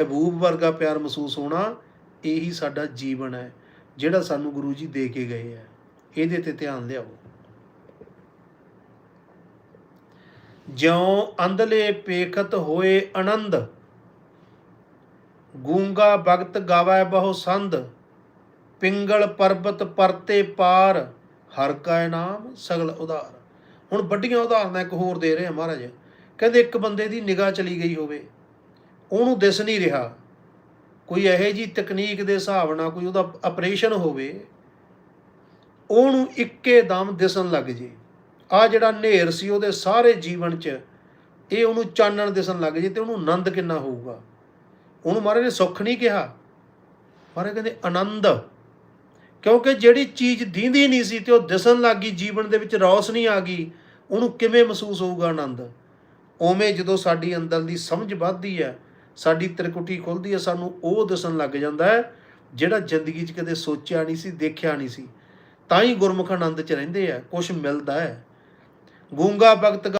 ਮਹਿਬੂਬ ਵਰਗਾ ਪਿਆਰ ਮਹਿਸੂਸ ਹੋਣਾ ਇਹੀ ਸਾਡਾ ਜੀਵਨ ਹੈ, ਜਿਹੜਾ ਸਾਨੂੰ ਗੁਰੂ ਜੀ ਦੇ ਕੇ ਗਏ ਹੈ। ਇਹਦੇ ਤੇ ਧਿਆਨ ਲਿਆਓ। ਜਿਉ ਅੰਧਲੇ ਪੇਖਤ ਹੋਏ ਆਨੰਦ, ਗੂੰਗਾ ਭਗਤ ਗਾਵੈ ਬਹੁ ਸੰਧ, ਪਿੰਗਲ ਪਰਬਤ ਪਰਤੇ ਪਾਰ, ਹਰ ਕਾ ਨਾਮ ਸਗਲ ਉਧਾਰ। ਹੁਣ ਵੱਡੀਆਂ ਉਦਾਹਰਨਾਂ ਇੱਕ ਹੋਰ ਦੇ ਰਹੇ ਆ ਮਹਾਰਾਜ। ਕਹਿੰਦੇ ਇੱਕ ਬੰਦੇ ਦੀ ਨਿਗਾਹ ਚਲੀ ਗਈ ਹੋਵੇ। ਉਹਨੂੰ ਦਿਸ ਨਹੀਂ ਰਿਹਾ। ਕੋਈ ਇਹੋ ਜੀ ਤਕਨੀਕ ਦੇ ਹਿਸਾਬ ਨਾਲ ਕੋਈ ਉਹਦਾ ਆਪਰੇਸ਼ਨ ਹੋਵੇ, ਉਹਨੂੰ ਇੱਕੇ ਦਮ ਦਿਸਣ ਲੱਗ ਜੇ। ਆ ਜਿਹੜਾ ਹਨੇਰ ਸੀ ਉਹਦੇ ਸਾਰੇ ਜੀਵਨ 'ਚ, ਇਹ ਉਹਨੂੰ ਚਾਨਣ ਦਿਸਣ ਲੱਗ ਜੇ ਤੇ ਉਹਨੂੰ ਆਨੰਦ ਕਿੰਨਾ ਹੋਊਗਾ। ਉਹਨੂੰ ਮਹਾਰਾਜ ਨੇ ਸੁੱਖ ਨਹੀਂ ਕਿਹਾ। ਮਹਾਰਾਜ ਕਹਿੰਦੇ, ਆਨੰਦ। ਕਿਉਂਕਿ ਜਿਹੜੀ ਚੀਜ਼ ਦੀਂਦੀ ਨਹੀਂ ਸੀ ਤੇ ਉਹ ਦਿਸਣ ਲੱਗ ਗਈ, ਜੀਵਨ ਦੇ ਵਿੱਚ ਰੌਸ਼ਨੀ ਆ ਗਈ, ਉਹਨੂੰ ਕਿਵੇਂ ਮਹਿਸੂਸ ਹੋਊਗਾ ਆਨੰਦ? ਉਵੇਂ ਜਦੋਂ ਸਾਡੀ ਅੰਦਰ ਦੀ ਸਮਝ ਵੱਧਦੀ ਹੈ ਸਾਡੀ ਤ੍ਰਿਕੁਟੀ ਖੁੱਲਦੀ ਹੈ, ਸਾਨੂੰ ਉਹ ਦਿਸਣ ਲੱਗ ਜਾਂਦਾ ਹੈ, ਜਿਹੜਾ ਜ਼ਿੰਦਗੀ 'ਚ ਕਦੇ ਸੋਚਿਆ ਨਹੀਂ ਸੀ, ਦੇਖਿਆ ਨਹੀਂ ਸੀ। ਤਾਂ ਹੀ ਗੁਰਮੁਖ ਆਨੰਦ 'ਚ ਰਹਿੰਦੇ ਆ ਕੁਝ ਮਿਲਦਾ ਹੈ। ਗੂੰਗਾ ਭਗਤ